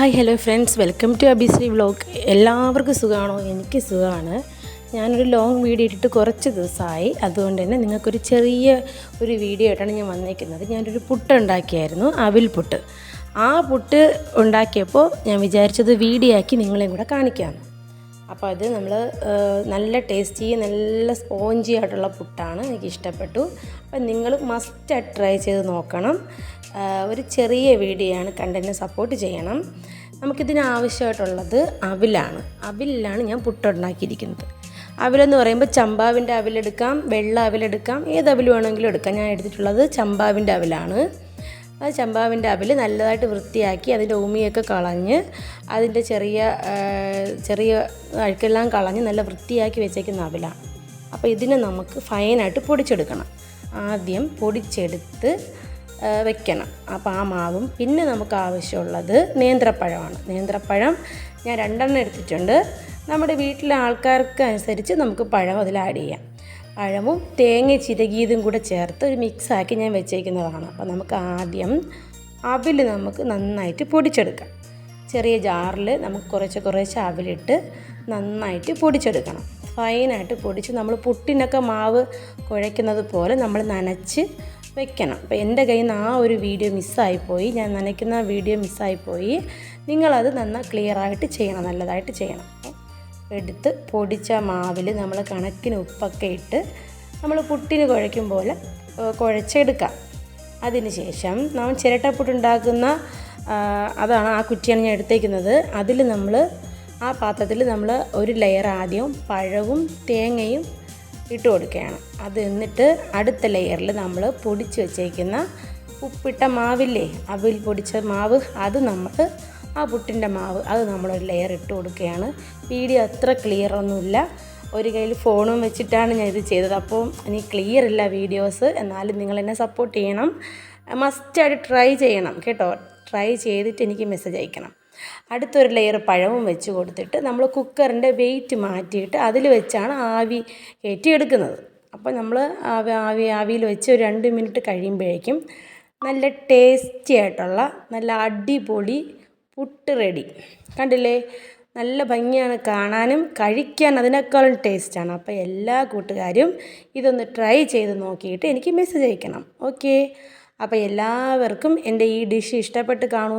Hi hello friends. Welcome to Abhisree vlog. എല്ലാവർക്കും സുഖമാണോ? എനിക്ക് സുഖമാണ്. ഞാനൊരു ലോങ് വീഡിയോ ഇട്ടിട്ട് കുറച്ച് ദിവസമായി. അതുകൊണ്ട് തന്നെ നിങ്ങൾക്കൊരു ചെറിയ ഒരു വീഡിയോ ആയിട്ടാണ് ഞാൻ വന്നേക്കുന്നത്. ഞാനൊരു പുട്ട് ഉണ്ടാക്കിയായിരുന്നു അവിൽ പുട്ട്. ആ പുട്ട് ഉണ്ടാക്കിയപ്പോൾ ഞാൻ വിചാരിച്ചത് വീഡിയോ ആക്കി നിങ്ങളെയും കൂടെ കാണിക്കാമെന്ന് അപ്പോൾ അത് നമ്മൾ നല്ല ടേസ്റ്റി നല്ല സ്പോഞ്ചി ആയിട്ടുള്ള പുട്ടാണ്. എനിക്ക് ഇഷ്ടപ്പെട്ടു അപ്പം നിങ്ങൾ മസ്റ്റ് ട്രൈ ചെയ്ത് നോക്കണം. ഒരു ചെറിയ വീഡിയോയാണ് കണ്ടതിനെ സപ്പോർട്ട് ചെയ്യണം. നമുക്കിതിനാവശ്യമായിട്ടുള്ളത് അവിലാണ്. അവിലാണ് ഞാൻ പുട്ടുണ്ടാക്കിയിരിക്കുന്നത്. അവിലെന്ന് പറയുമ്പോൾ ചമ്പാവിന്റെ അവിലെടുക്കാം വെള്ള അവിലെടുക്കാം ഏത് അവിൽ വേണമെങ്കിലും എടുക്കാം. ഞാൻ എടുത്തിട്ടുള്ളത് ചമ്പാവിന്റെ അവിലാണ്. അത് ചമ്പാവിന്റെ അവിൽ നല്ലതായിട്ട് വൃത്തിയാക്കി അതിന്റെ ഉമിയൊക്കെ കളഞ്ഞ് അതിന്റെ ചെറിയ ആ, ചെറിയ അഴുക്കെല്ലാം കളഞ്ഞ് നല്ല വൃത്തിയാക്കി വെച്ചേക്കുന്ന അവിലാണ്. അപ്പോൾ ഇതിനെ നമുക്ക് ഫൈനായിട്ട് പൊടിച്ചെടുക്കണം. ആദ്യം പൊടിച്ചെടുത്ത് ആ, വെക്കണം. അപ്പോൾ ആ മാവും പിന്നെ നമുക്ക് ആവശ്യമുള്ളത് നേന്ത്രപ്പഴമാണ്. നേന്ത്രപ്പഴം ഞാൻ രണ്ടെണ്ണം എടുത്തിട്ടുണ്ട്. നമ്മുടെ വീട്ടിലെ ആൾക്കാർക്ക് അനുസരിച്ച് നമുക്ക് പഴം അതിൽ ആഡ് ചെയ്യാം. പഴവും തേങ്ങ ചിരകിയതും കൂടെ ചേർത്ത് ഒരു മിക്സാക്കി ഞാൻ വെച്ചേക്കുന്നതാണ്. അപ്പോൾ നമുക്ക് ആദ്യം അവിൽ നമുക്ക് നന്നായിട്ട് പൊടിച്ചെടുക്കാം. ചെറിയ ജാറിൽ നമുക്ക് കുറച്ച് കുറച്ച് അവിലിട്ട് നന്നായിട്ട് പൊടിച്ചെടുക്കണം. ഫൈനായിട്ട് പൊടിച്ച് നമ്മൾ പുട്ടിനൊക്കെ മാവ് കുഴയ്ക്കുന്നത് പോലെ നമ്മൾ നനച്ച് വെക്കണം. അപ്പോൾ എന്റെ കയ്യിൽ നിന്ന് ആ ഒരു വീഡിയോ മിസ്സായിപ്പോയി. ഞാൻ നനയ്ക്കുന്ന വീഡിയോ മിസ്സായിപ്പോയി. നിങ്ങളത് നന്നായി ക്ലിയറായിട്ട് ചെയ്യണം നല്ലതായിട്ട് ചെയ്യണം. എടുത്ത് പൊടിച്ച മാവിൽ നമ്മൾ കണക്കിന് ഉപ്പൊക്കെ ഇട്ട് നമ്മൾ പുട്ടിന് കുഴയ്ക്കും പോലെ കുഴച്ചെടുക്കാം. അതിന് ശേഷം നമ്മൾ ചിരട്ടപ്പുട്ടുണ്ടാക്കുന്ന അതാണ് ആ കുറ്റിയാണ് ഞാൻ എടുത്തേക്കുന്നത്. അതിൽ നമ്മൾ ആ പാത്രത്തിൽ നമ്മൾ ഒരു ലെയർ ആദ്യം പഴവും തേങ്ങയും ഇട്ട് കൊടുക്കുകയാണ്. അത് എന്നിട്ട് അടുത്ത ലെയറിൽ നമ്മൾ പൊടിച്ച് വെച്ചേക്കുന്ന ഉപ്പിട്ട മാവില്ലേ അവിൽ പൊടിച്ച മാവ് അത് നമ്മൾ ആ പുട്ടിന്റെ മാവ് അത് നമ്മളൊരു ലെയർ ഇട്ട് കൊടുക്കുകയാണ്. വീഡിയോ അത്ര ക്ലിയർ ഒന്നുമില്ല. ഒരു കയ്യിൽ ഫോണും വെച്ചിട്ടാണ് ഞാൻ ഇത് ചെയ്തത്. അപ്പോൾ ഇനി ക്ലിയർ ഇല്ല വീഡിയോസ് എന്നാലും നിങ്ങൾ എന്നെ സപ്പോർട്ട് ചെയ്യണം. മസ്റ്റായിട്ട് ട്രൈ ചെയ്യണം കേട്ടോ. ട്രൈ ചെയ്തിട്ട് എനിക്ക് മെസ്സേജ് അയക്കണം. അടുത്തൊരു ലെയർ പഴവും വെച്ച് കൊടുത്തിട്ട് നമ്മൾ കുക്കറിന്റെ വെയിറ്റ് മാറ്റിയിട്ട് അതിൽ വെച്ചാണ് ആവി കയറ്റിയെടുക്കുന്നത്. അപ്പോൾ നമ്മൾ ആവി ആവി ആവിയിൽ വെച്ച് ഒരു രണ്ട് മിനിറ്റ് കഴിയുമ്പോഴേക്കും നല്ല ടേസ്റ്റി ആയിട്ടുള്ള നല്ല അടിപൊളി പുട്ട് റെഡി കണ്ടില്ലേ? നല്ല ഭംഗിയാണ് കാണാനും കഴിക്കാൻ അതിനേക്കാളും ടേസ്റ്റാണ് അപ്പോൾ എല്ലാ കൂട്ടുകാരും ഇതൊന്ന് ട്രൈ ചെയ്ത് നോക്കിയിട്ട് എനിക്ക് മെസ്സേജ് അയക്കണം. ഓക്കെ അപ്പോൾ എല്ലാവർക്കും എന്റെ ഈ ഡിഷ് ഇഷ്ടപ്പെട്ട് കാണുമെന്ന്